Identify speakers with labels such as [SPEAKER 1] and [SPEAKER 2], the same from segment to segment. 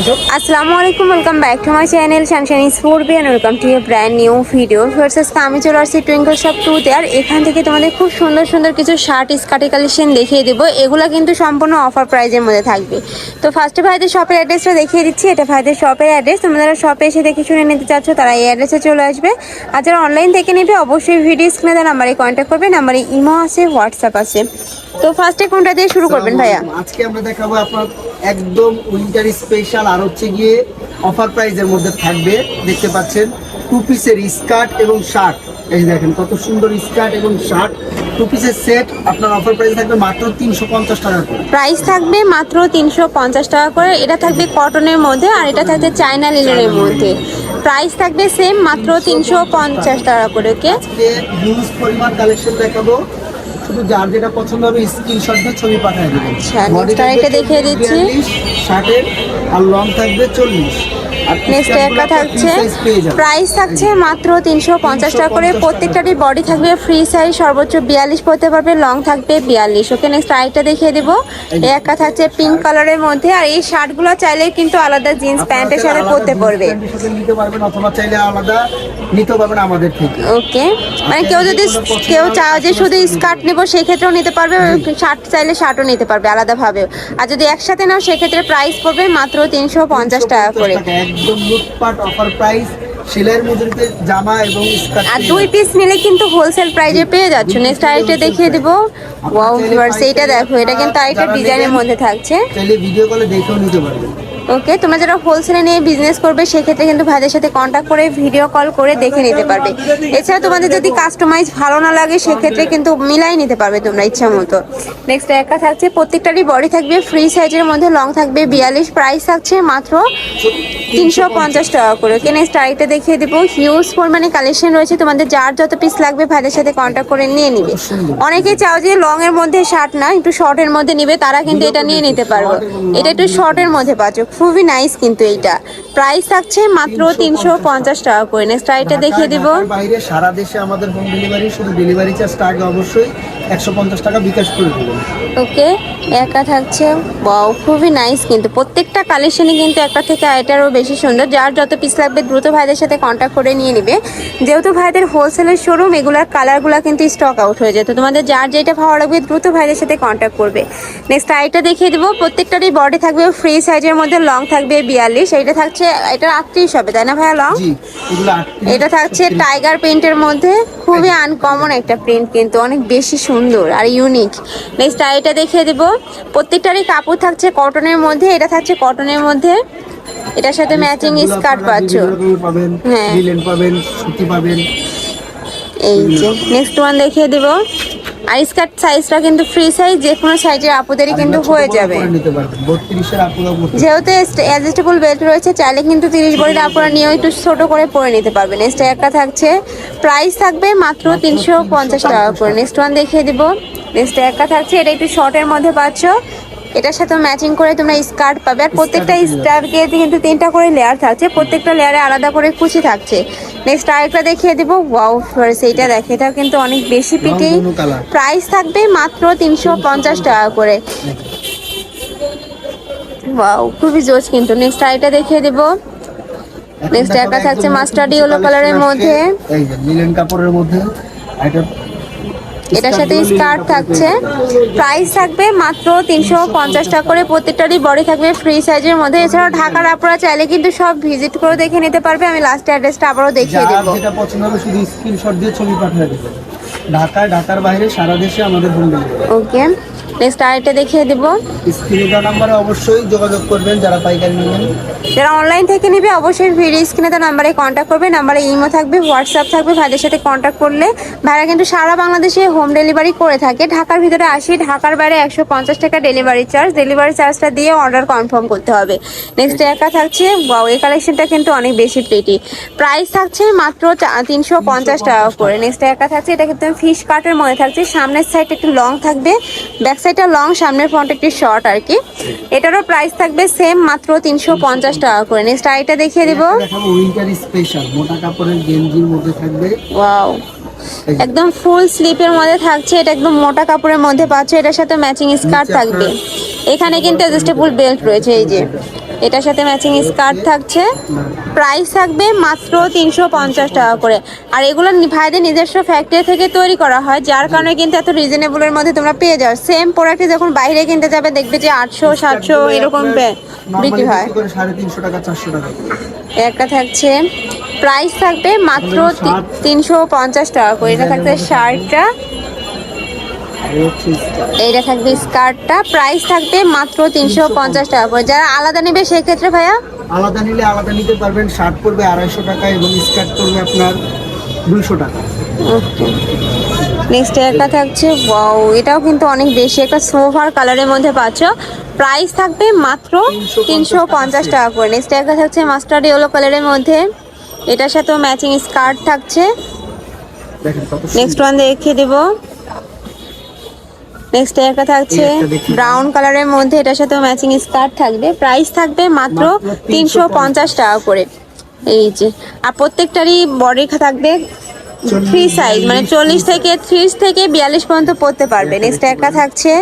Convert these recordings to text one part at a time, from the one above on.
[SPEAKER 1] আসসালামু আলাইকুম। Welcome back to my channel Sansani sport B welcome to a brand new video versus আমি চলে আসছি টুইঙ্কল শপ টুতে আর এখান থেকে তোমাদের খুব সুন্দর সুন্দর কিছু শার্ট স্কার্টি কালেকশন দেখিয়ে দেবো। এগুলো কিন্তু সম্পূর্ণ অফার প্রাইজের মধ্যে থাকবে। তো ফার্স্টে ভাইদের শপের অ্যাড্রেসটা দেখিয়ে দিচ্ছি। এটা ভাইদের শপের অ্যাড্রেস তোমরা যারা শপে এসে দেখে শুনে নিতে চাচ্ছ তারা এই অ্যাড্রেসে চলে আসবে। আর যারা অনলাইন থেকে নেবে অবশ্যই ভিডিও স্ক্রিনে দেওয়া নাম্বারে কন্ট্যাক্ট করবে। নাম্বারে ইমো আছে হোয়াটসঅ্যাপ আছে। তো ফার্স্টে কোনটা দিয়ে শুরু করবেন ভাইয়া?
[SPEAKER 2] আজকে আমরা দেখাবো আপনার একদম উইন্টার স্পেশাল আর হচ্ছে গিয়ে অফার প্রাইজের মধ্যে থাকবে। দেখতে পাচ্ছেন টু পিসের স্কার্ট এবং শার্ট এই দেখেন কত সুন্দর স্কার্ট এবং শার্ট টু পিসের সেট আপনার অফার প্রাইস থাকবে মাত্র তিনশো পঞ্চাশ টাকা করে।
[SPEAKER 1] প্রাইস থাকবে মাত্র তিনশো পঞ্চাশ টাকা করে। এটা থাকবে কটনের মধ্যে আর এটা থাকবে চায়না লিলের মধ্যে। প্রাইস থাকবে সেম মাত্র তিনশো পঞ্চাশ টাকা করে ওকে
[SPEAKER 2] হিউজ পরিমাণ কালেকশন দেখাবো। শুধু যার যেটা পছন্দ হবে স্ক্রিনশট দিয়ে ছবি পাঠিয়ে দেবেন
[SPEAKER 1] আচ্ছা, নেক্সট আরেকটা দেখিয়ে দিচ্ছি।
[SPEAKER 2] 42, শার্টের আর লং থাকবে চল্লিশ
[SPEAKER 1] নেক্সট একটা থাকছে। প্রাইস থাকছে মাত্র তিনশো পঞ্চাশ টাকা করে। প্রত্যেকটারই বডি থাকবে ফ্রি সাইজ সর্বোচ্চ বিয়াল্লিশ পড়তে পারবে লং থাকবে বিয়াল্লিশ। ওকে নেক্সট আরেকটা দেখিয়ে দেবো। একটা থাকছে পিঙ্ক কালারের মধ্যে আর এই শার্টগুলো চাইলে কিন্তু আলাদা জিন্স প্যান্টের সাথে পরতে পারবে। ওকে মানে কেউ যদি কেউ চায় যে শুধু স্কার্ট নেব সেক্ষেত্রেও নিতে পারবে শার্ট চাইলে শার্টও নিতে পারবে আলাদাভাবে আর যদি একসাথে নাও সেক্ষেত্রে প্রাইস পড়বে মাত্র তিনশো পঞ্চাশ টাকা করে।
[SPEAKER 2] 350 টাকা, একদম লুটপাট অফার প্রাইস সেলাইয়ের মজুরিতে জামা এবং
[SPEAKER 1] আর দুই পিস নিলে কিন্তু হোলসেল প্রাইজে পেয়ে যাচ্ছ। নেক্সট আরেকটা দেখিয়ে দিব। ওয়াও ভিউয়ার্স এইটা দেখো এটা কিন্তু আরেকটা ডিজাইনের মধ্যে থাকছে।
[SPEAKER 2] তাহলে ভিডিও কলে দেখেও নিতে পারবেন
[SPEAKER 1] ওকে তোমরা যারা হোলসেলে নিয়ে বিজনেস করবে, সেক্ষেত্রে কিন্তু ভাইদের সাথে কন্ট্যাক্ট করে ভিডিও কল করে দেখে নিতে পারবে। এছাড়া তোমাদের যদি কাস্টমাইজ ভালো না লাগে, সেক্ষেত্রে কিন্তু মিলাই নিতে পারবে তোমরা ইচ্ছা মতো। নেক্সট একা থাকছে, প্রত্যেকটারই বডি থাকবে ফ্রি সাইজের মধ্যে লং থাকবে, বিয়াল্লিশ প্রাইস থাকছে মাত্র তিনশো পঞ্চাশ টাকা করে। ওকে নেক্সট আরেকটা দেখিয়ে দেবো হিউজ পরিমাণে কালেকশন রয়েছে, তোমাদের যার যত পিস লাগবে, ভাইদের সাথে কন্ট্যাক্ট করে নিয়ে নিবে। অনেকেই চাও যে লং এর মধ্যে শার্ট না, একটু শর্টের মধ্যে নিবে, তারা কিন্তু এটা নিয়ে নিতে পারব। এটা একটু শর্টের মধ্যে পাচ্ছ। খুবই নাইস কিন্তু এইটা। প্রাইস থাকছে মাত্র তিনশো পঞ্চাশ টাকা করে। নেক্সট আইটা দেখিয়ে দিব।
[SPEAKER 2] বাইরে সারা দেশে আমাদের হোম ডেলিভারি শুধু ডেলিভারি চার্জ অবশ্যই। একশো পঞ্চাশ টাকা বিকাশ করে দেবেন।
[SPEAKER 1] ওকে একা থাকছে। বাও খুবই নাইস কিন্তু। প্রত্যেকটা কালেকশনই কিন্তু একটা থেকে এটারও বেশি সুন্দর। যার যত পিস লাগবে দ্রুত ভাইদের সাথে কন্ট্যাক্ট করে নিয়ে নিবে। যেহেতু ভাইদের হোলসেলের শোরুম এগুলার কালারগুলো কিন্তু স্টক আউট হয়ে যেত তোমাদের যার যেটা ভালো লাগবে দ্রুত ভাইদের সাথে কন্ট্যাক্ট করবে। নেক্সট আইটা দেখিয়ে দেবো। প্রত্যেকটারই বডি থাকবে ফ্রি সাইজের মধ্যে। লং থাকবে বিয়াল্লিশ। এইটা থাকছে এটা আটত্রিশ হবে তাই না ভাইয়া লং
[SPEAKER 2] জি এগুলো 38,
[SPEAKER 1] এটা থাকছে টাইগার প্রিন্টের মধ্যে। খুবই আনকমন একটা প্রিন্ট কিন্তু। অনেক বেশি সুন্দর। আর ইউনিক নেক্সট আর এটা দেখিয়ে দেবো। প্রত্যেকটারই কাপড় থাকছে কটনের মধ্যে এটা থাকছে কটনের মধ্যে। এটার সাথে ম্যাচিং স্কার্ট পাচ্ছ। হ্যাঁ।
[SPEAKER 2] পাবেন সুতি পাবেন।
[SPEAKER 1] এই যে নেক্সট ওয়ান দেখিয়ে দেব। আর স্কার্ট সাইজটা কিন্তু ফ্রি সাইজ যে কোনো সাইজের আপুদেরই কিন্তু হয়ে যাবে।
[SPEAKER 2] আপুরা
[SPEAKER 1] যেহেতু অ্যাডজাস্টেবল বেল্ট রয়েছে চাইলে কিন্তু তিরিশ বড়ির আপনারা নিয়েও একটু ছোট করে পরে নিতে পারবে নেক্সট একটা থাকছে প্রাইস থাকবে মাত্র তিনশো পঞ্চাশ টাকা করে। নেক্সট ওয়ান দেখিয়ে দিব। নেক্সট একটা থাকছে এটা একটু শর্টের মধ্যে পাচ্ছ। এটার সাথে ম্যাচিং করে তোমরা স্কার্ট পাবে। আর প্রত্যেকটা স্কার্টকে কিন্তু তিনটা করে লেয়ার থাকছে। প্রত্যেকটা লেয়ারে আলাদা করে কুচি থাকছে। নেক্সট আরেকটা দেখিয়ে দিব। ওয়াও সেইটা দেখে এটা কিন্তু অনেক বেশি পিটি প্রাইস থাকবে মাত্র তিনশো পঞ্চাশ টাকা করে। ওয়াও খুবই জোজ কিন্তু। নেক্সট আইটা দেখিয়ে দেব।
[SPEAKER 2] নেক্সট
[SPEAKER 1] একটা থাকছে colour এর
[SPEAKER 2] আসছে।
[SPEAKER 1] মধ্যে।
[SPEAKER 2] লিলেন কাপড়ের মধ্যে। এটা
[SPEAKER 1] এটার সাথে স্কার্ট থাকছে। প্রাইস থাকবে মাত্র তিনশো পঞ্চাশ টাকা করে। প্রত্যেকটারই বডি থাকবে ফ্রি সাইজের মধ্যে। এছাড়াও ঢাকার আপনারা চাইলে কিন্তু সব ভিজিট করে দেখে নিতে পারবে। আমি লাস্ট অ্যাড্রেসটা আবারও দেখিয়ে দেবো।
[SPEAKER 2] যেটা পছন্দ হবে শুধু স্ক্রিনশট দিয়ে ছবি পাঠিয়ে দেবো। ঢাকায় ঢাকার বাইরে সারা দেশে আমাদের হোম ডেলিভারি
[SPEAKER 1] ওকে নেক্সট আরেকটা দেখিয়ে দেবো।
[SPEAKER 2] স্ক্রিনে দেওয়া নাম্বারে অবশ্যই যোগাযোগ করবেন যারা পাইকারি নেবেন।
[SPEAKER 1] যারা অনলাইন থেকে নিবে অবশ্যই ভিডিও স্ক্রিনে নাম্বারে কন্ট্যাক্ট করবে নাম্বারে ইমো থাকবে হোয়াটসঅ্যাপ থাকবে ভাইদের সাথে কন্ট্যাক্ট করলে ভাইরা কিন্তু সারা বাংলাদেশে হোম ডেলিভারি করে থাকে। ঢাকার ভিতরে আসি ঢাকার বাইরে একশো পঞ্চাশ টাকা ডেলিভারি চার্জ ডেলিভারি চার্জটা দিয়ে অর্ডার কনফার্ম করতে হবে। নেক্সট একা থাকছে এই কালেকশনটা কিন্তু অনেক বেশি প্রিটি প্রাইস থাকছে মাত্র তিনশো পঞ্চাশ টাকা করে। নেক্সট একা থাকছে এটা কিন্তু ফিশ কাটের মধ্যে থাকছে। সামনের সাইড একটু লং থাকবে ব্যাক সাইডটা লং সামনের ফ্রন্ট একটি শর্ট আর কি। এটারও প্রাইস থাকবে সেম মাত্র তিনশো পঞ্চাশ টাকা করে। নেক্সট আইটা দেখিয়ে দেবো।
[SPEAKER 2] উইন্টার স্পেশাল মোটা কাপড়ের গেঞ্জির মধ্যে থাকবে।
[SPEAKER 1] ওয়াও একদম ফুল স্লিপের মধ্যে থাকছে। এটা একদম মোটা কাপড়ের মধ্যে পাচ্ছে। এটার সাথে ম্যাচিং স্কার্ট থাকবে। এখানে কিন্তু অ্যাডজাস্টেবল বেল্ট রয়েছে এই যে। এটার সাথে ম্যাচিং স্কার্ট থাকছে। প্রাইস থাকবে মাত্র তিনশো পঞ্চাশ টাকা করে। আর এগুলো ভাইদের নিজস্ব ফ্যাক্টরি থেকে তৈরি করা হয় যার কারণে কিন্তু এত রিজনেবলের মধ্যে তোমরা পেয়ে যাও। সেম প্রোডাক্টে যখন বাইরে কিনতে যাবে দেখবে যে আটশো সাতশো এরকম বিক্রি হয়। একটা থাকছে। প্রাইস থাকবে মাত্র তিনশো পঞ্চাশ টাকা করে। এটা থাকছে শার্টটা
[SPEAKER 2] আর এই হচ্ছে skirt।
[SPEAKER 1] এইটা থাকবে স্কার্টটা। প্রাইস থাকবে মাত্র তিনশো পঞ্চাশ টাকা করে যারা আলাদা নেবে সেক্ষেত্রে ভাইয়া?
[SPEAKER 2] আলাদা নিলে আলাদা নিতে পারবেন। শার্ট পড়বে আড়াইশো টাকা এবং স্কার্ট পড়বে আপনার দুইশো টাকা।
[SPEAKER 1] ওকে। নেক্সট একটা থাকছে ওয়াও এটাও কিন্তু অনেক বেশি। একটা সোফার কালারের মধ্যে পাচ্ছ। প্রাইস থাকবে মাত্র তিনশো পঞ্চাশ টাকা করে। নেক্সট একটা থাকছে মাস্টার্ড ইয়েলো কালারের মধ্যে। এটার সাথেও ম্যাচিং স্কার্ট থাকছে।
[SPEAKER 2] দেখেন কত
[SPEAKER 1] নেক্সট ওয়ান দেখিয়ে দেব। নেক্সট একটা থাকছে। ব্রাউন কালারের মধ্যে এটার সাথে ম্যাচিং স্কার্ট থাকবে। প্রাইস থাকবে মাত্র
[SPEAKER 2] মাত্র
[SPEAKER 1] তিনশো পঞ্চাশ টাকা করে। এই যে আর প্রত্যেকটারই বডি থাকবে থ্রি সাইজ মানে চল্লিশ থেকে ত্রিশ। থেকে বিয়াল্লিশ পর্যন্ত পরতে পারবে। নেক্সট একটা থাকছে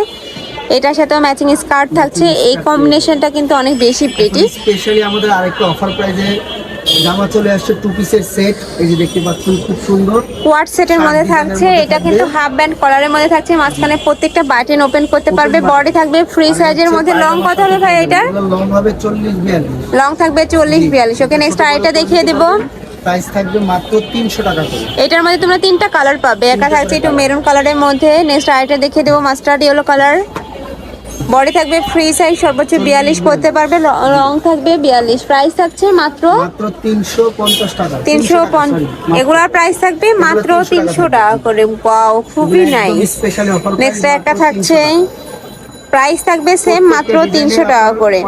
[SPEAKER 1] এটার সাথেও ম্যাচিং স্কার্ট থাকছে। এই কম্বিনেশনটা কিন্তু অনেক বেশি প্রিটি
[SPEAKER 2] স্পেশালি আমাদের আরেকটা অফার প্রাইজে জামা চলে আসছে টু পিসের সেট এই যে দেখতে পাচ্ছেন খুব সুন্দর।
[SPEAKER 1] কোয়াড সেটের মধ্যে থাকছে এটা কিন্তু হাফ ব্যান্ড কলারের মধ্যে থাকছে মাঝখানে প্রত্যেকটা বাটন ওপেন করতে পারবে বডি থাকবে ফ্রি সাইজের মধ্যে লং কত হবে ভাই এটার
[SPEAKER 2] লং হবে চল্লিশ বিয়াল্লিশ।
[SPEAKER 1] লং থাকবে চল্লিশ বিয়াল্লিশ। ওকে নেক্সট আইটা দেখিয়ে দিব।
[SPEAKER 2] প্রাইস থাকবে মাত্র তিনশো টাকা করে।
[SPEAKER 1] এটার মধ্যে তোমরা তিনটা কালার পাবে। একটা থাকছে একটু মেরুন কালারের মধ্যে। নেক্সট আইটা দেখিয়ে দেবো মাস্টার্ড ইয়েলো কালার বডি থাকবে ফ্রি সাইজ সর্বোচ্চ বিয়াল্লিশ পড়তে পারবে রং থাকবে বিয়াল্লিশ। প্রাইস থাকছে মাত্র
[SPEAKER 2] তিনশো পঞ্চাশ টাকা।
[SPEAKER 1] তিনশো
[SPEAKER 2] টাকা,
[SPEAKER 1] এগুলার প্রাইস থাকবে মাত্র তিনশো টাকা করে। খুবই
[SPEAKER 2] নাই
[SPEAKER 1] নাইস নেক্সট একটা থাকছে প্রাইস থাকবে সেম মাত্র তিনশো টাকা করে।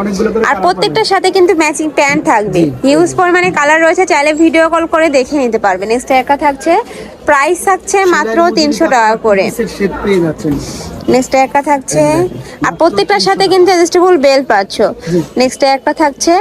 [SPEAKER 1] আর প্রত্যেকটার সাথে কিন্তু ম্যাচিং প্যান্ট থাকবে। হিউজ পরিমাণে কালার রয়েছে চাইলে ভিডিও কল করে দেখে নিতে পারবে নেক্সট একা থাকছে প্রাইস থাকছে মাত্র তিনশো টাকা করে।
[SPEAKER 2] সেট
[SPEAKER 1] নেক্সট একটা থাকছে আর প্রত্যেকটার সাথে কিন্তু অ্যাডজাস্টেবল বেল পাচ্ছ। নেক্সট একটা থাকছে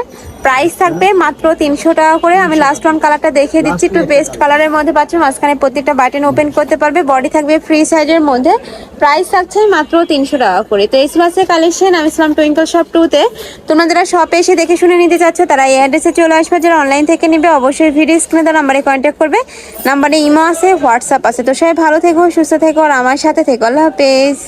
[SPEAKER 1] প্রাইস থাকবে মাত্র তিনশো টাকা করে। আমি লাস্ট ওয়ান কালারটা দেখিয়ে দিচ্ছি, একটু পেস্ট কালারের মধ্যে পাচ্ছ। মাঝখানে প্রত্যেকটা বাটন ওপেন করতে পারবে। বডি থাকবে ফ্রি সাইজের মধ্যে। প্রাইস থাকছে মাত্র তিনশো টাকা করে। তো এই ক্লাসের কালেকশন আমি ইসলাম টুইঙ্কল শপ টুতে তোমরা যারা শপে এসে দেখে শুনে নিতে চাচ্ছ, তারা এই অ্যাড্রেসে চলে আসবে। যারা অনলাইন থেকে নেবে, অবশ্যই ভিডিও স্ক্রিনে তার নাম্বারে কন্ট্যাক্ট করবে। নাম্বারে ইমো আছে হোয়াটসঅ্যাপ আছে। তো সবাই ভালো থেকো, সুস্থ থেকো, আর আমার সাথে থেকো। আল্লাহ হাফেজ।